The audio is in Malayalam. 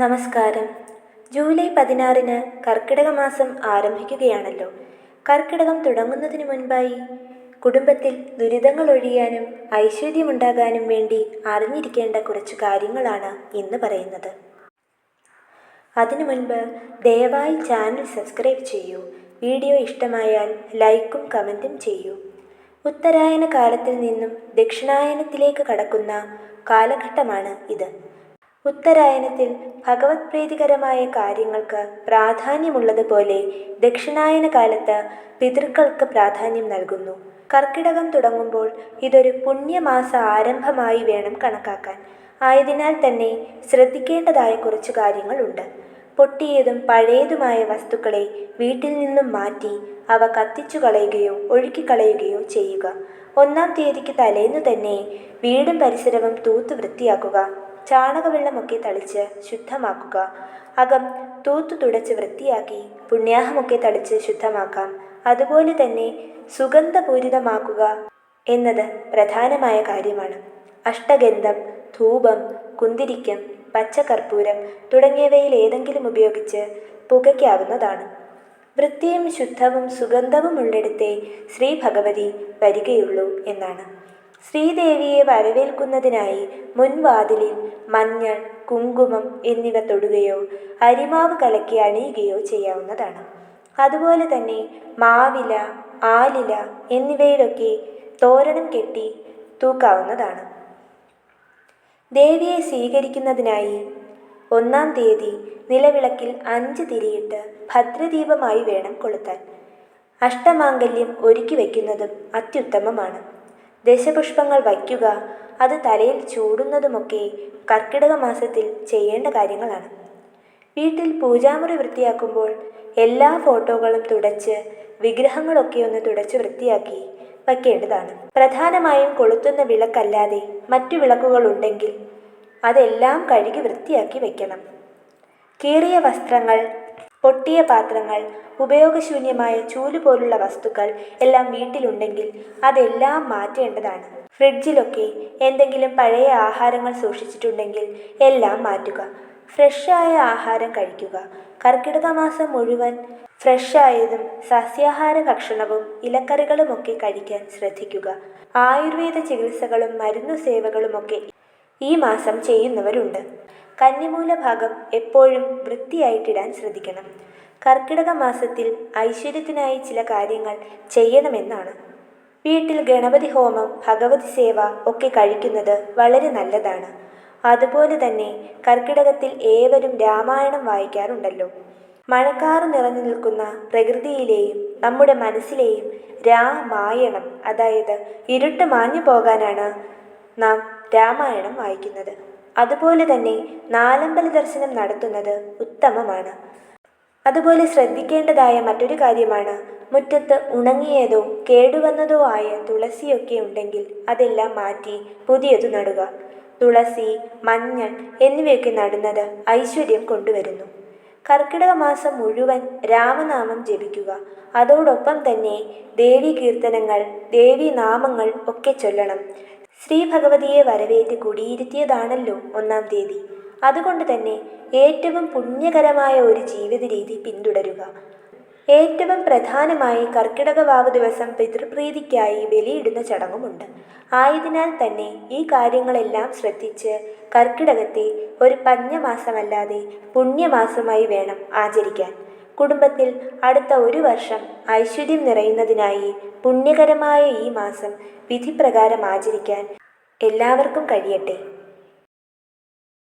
നമസ്കാരം. ജൂലൈ പതിനാറിന് കർക്കിടക മാസം ആരംഭിക്കുകയാണല്ലോ. കർക്കിടകം തുടങ്ങുന്നതിന് മുൻപായി കുടുംബത്തിൽ ദുരിതങ്ങൾ ഒഴിയാനും ഐശ്വര്യമുണ്ടാകാനും വേണ്ടി അറിഞ്ഞിരിക്കേണ്ട കുറച്ച് കാര്യങ്ങളാണ് ഇന്ന് പറയുന്നത്. അതിനു മുൻപ് ദയവായി ചാനൽ സബ്സ്ക്രൈബ് ചെയ്യൂ. വീഡിയോ ഇഷ്ടമായാൽ ലൈക്കും കമന്റും ചെയ്യൂ. ഉത്തരായന കാലത്തിൽ നിന്നും ദക്ഷിണായനത്തിലേക്ക് കടക്കുന്ന കാലഘട്ടമാണ് ഇത്. ഉത്തരായനത്തിൽ ഭഗവത് പ്രീതികരമായ കാര്യങ്ങൾക്ക് പ്രാധാന്യമുള്ളതുപോലെ ദക്ഷിണായന കാലത്ത് പിതൃക്കൾക്ക് പ്രാധാന്യം നൽകുന്നു. കർക്കിടകം തുടങ്ങുമ്പോൾ ഇതൊരു പുണ്യമാസ ആരംഭമായി വേണം കണക്കാക്കാൻ. ആയതിനാൽ തന്നെ ശ്രദ്ധിക്കേണ്ടതായ കുറച്ചു കാര്യങ്ങളുണ്ട്. പൊട്ടിയതും പഴയതുമായ വസ്തുക്കളെ വീട്ടിൽ നിന്നും മാറ്റി അവ കത്തിച്ചു കളയുകയോ ഒഴുക്കിക്കളയുകയോ ചെയ്യുക. ഒന്നാം തീയതിക്ക് തലേന്നു തന്നെ വീടും പരിസരവും തൂത്ത് വൃത്തിയാക്കുക. ചാണകവെള്ളമൊക്കെ തളിച്ച് ശുദ്ധമാക്കുക. അകം തൂത്തു തുടച്ച് വൃത്തിയാക്കി പുണ്യാഹമൊക്കെ തളിച്ച് ശുദ്ധമാക്കാം. അതുപോലെ തന്നെ സുഗന്ധപൂരിതമാക്കുക എന്നത് പ്രധാനമായ കാര്യമാണ്. അഷ്ടഗന്ധം ധൂപം കുന്തിരിക്കം പച്ചകർപ്പൂരം തുടങ്ങിയവയിൽ ഏതെങ്കിലും ഉപയോഗിച്ച് പുകയ്ക്കാവുന്നതാണ്. വൃത്തിയും ശുദ്ധവും സുഗന്ധവും ഉള്ളിടത്തെ ശ്രീ ഭഗവതി വരികയുള്ളൂ എന്നാണ്. ശ്രീദേവിയെ വരവേൽക്കുന്നതിനായി മുൻവാതിലിൽ മഞ്ഞൾ കുങ്കുമം എന്നിവ തൊടുകയോ അരിമാവ് കലക്കി അണിയുകയോ ചെയ്യാവുന്നതാണ്. അതുപോലെ തന്നെ മാവില ആലില എന്നിവയിലൊക്കെ തോരണം കെട്ടി തൂക്കാവുന്നതാണ്. ദേവിയെ സ്വീകരിക്കുന്നതിനായി ഒന്നാം തീയതി നിലവിളക്കിൽ അഞ്ച് തിരിയിട്ട് ഭദ്രദീപമായി വേണം കൊളുത്താൻ. അഷ്ടമാംഗല്യം ഒരുക്കി വയ്ക്കുന്നതും അത്യുത്തമമാണ്. ദശപുഷ്പങ്ങൾ വയ്ക്കുക അത് തലയിൽ ചൂടുന്നതുമൊക്കെ കർക്കിടക മാസത്തിൽ ചെയ്യേണ്ട കാര്യങ്ങളാണ്. വീട്ടിൽ പൂജാമുറി വൃത്തിയാക്കുമ്പോൾ എല്ലാ ഫോട്ടോകളും തുടച്ച് വിഗ്രഹങ്ങളൊക്കെ ഒന്ന് തുടച്ച് വൃത്തിയാക്കി വയ്ക്കേണ്ടതാണ്. പ്രധാനമായും കൊളുത്തുന്ന വിളക്കല്ലാതെ മറ്റു വിളക്കുകൾ ഉണ്ടെങ്കിൽ അതെല്ലാം കഴുകി വൃത്തിയാക്കി വയ്ക്കണം. കീറിയ വസ്ത്രങ്ങൾ പൊട്ടിയ പാത്രങ്ങൾ ഉപയോഗശൂന്യമായ ചൂൽ പോലുള്ള വസ്തുക്കൾ എല്ലാം വീട്ടിലുണ്ടെങ്കിൽ അതെല്ലാം മാറ്റേണ്ടതാണ്. ഫ്രിഡ്ജിലൊക്കെ എന്തെങ്കിലും പഴയ ആഹാരങ്ങൾ സൂക്ഷിച്ചിട്ടുണ്ടെങ്കിൽ എല്ലാം മാറ്റുക. ഫ്രഷായ ആഹാരം കഴിക്കുക. കർക്കിടക മാസം മുഴുവൻ ഫ്രഷായതും സസ്യാഹാര ഭക്ഷണവും ഇലക്കറികളുമൊക്കെ കഴിക്കാൻ ശ്രദ്ധിക്കുക. ആയുർവേദ ചികിത്സകളും മരുന്നു സേവകളുമൊക്കെ ഈ മാസം ചെയ്യുന്നവരുണ്ട്. കന്നിമൂല ഭാഗം എപ്പോഴും വൃത്തിയായിട്ടിടാൻ ശ്രദ്ധിക്കണം. കർക്കിടക മാസത്തിൽ ഐശ്വര്യത്തിനായി ചില കാര്യങ്ങൾ ചെയ്യണമെന്നാണ്. വീട്ടിൽ ഗണപതി ഹോമം ഭഗവതി സേവ ഒക്കെ കഴിക്കുന്നത് വളരെ നല്ലതാണ്. അതുപോലെ തന്നെ കർക്കിടകത്തിൽ ഏവരും രാമായണം വായിക്കാറുണ്ടല്ലോ. മഴക്കാറ് നിറഞ്ഞു നിൽക്കുന്ന പ്രകൃതിയിലെയും നമ്മുടെ മനസ്സിലെയും രാമായണം അതായത് ഇരുട്ട് മാഞ്ഞു പോകാനാണ് നാം രാമായണം വായിക്കുന്നത്. അതുപോലെ തന്നെ നാലമ്പല ദർശനം നടത്തുന്നത് ഉത്തമമാണ്. അതുപോലെ ശ്രദ്ധിക്കേണ്ടതായ മറ്റൊരു കാര്യമാണ് മുറ്റത്ത് ഉണങ്ങിയതോ കേടുവന്നതോ ആയ തുളസിയൊക്കെ ഉണ്ടെങ്കിൽ അതെല്ലാം മാറ്റി പുതിയത് നടുക. തുളസി മഞ്ഞൾ എന്നിവയൊക്കെ നടുന്നത് ഐശ്വര്യം കൊണ്ടുവരുന്നു. കർക്കിടക മാസം മുഴുവൻ രാമനാമം ജപിക്കുക. അതോടൊപ്പം തന്നെ ദേവി കീർത്തനങ്ങൾ ദേവി നാമങ്ങൾ ഒക്കെ ചൊല്ലണം. ശ്രീ ഭഗവതിയെ വരവേറ്റ് കുടിയിരുത്തിയതാണല്ലോ ഒന്നാം തീയതി. അതുകൊണ്ട് തന്നെ ഏറ്റവും പുണ്യകരമായ ഒരു ജീവിത രീതി പിന്തുടരുക. ഏറ്റവും പ്രധാനമായി കർക്കിടക വാവ് ദിവസം പിതൃപ്രീതിക്കായി ബലിയിടുന്ന ചടങ്ങുമുണ്ട്. ആയതിനാൽ തന്നെ ഈ കാര്യങ്ങളെല്ലാം ശ്രദ്ധിച്ച് കർക്കിടകത്തെ ഒരു പഞ്ഞമാസമല്ലാതെ പുണ്യമാസമായി വേണം ആചരിക്കാൻ. കുടുംബത്തിൽ അടുത്ത ഒരു വർഷം ഐശ്വര്യം നിറയുന്നതിനായി പുണ്യകരമായ ഈ മാസം വിധിപ്രകാരം ആചരിക്കാൻ എല്ലാവർക്കും കഴിയട്ടെ.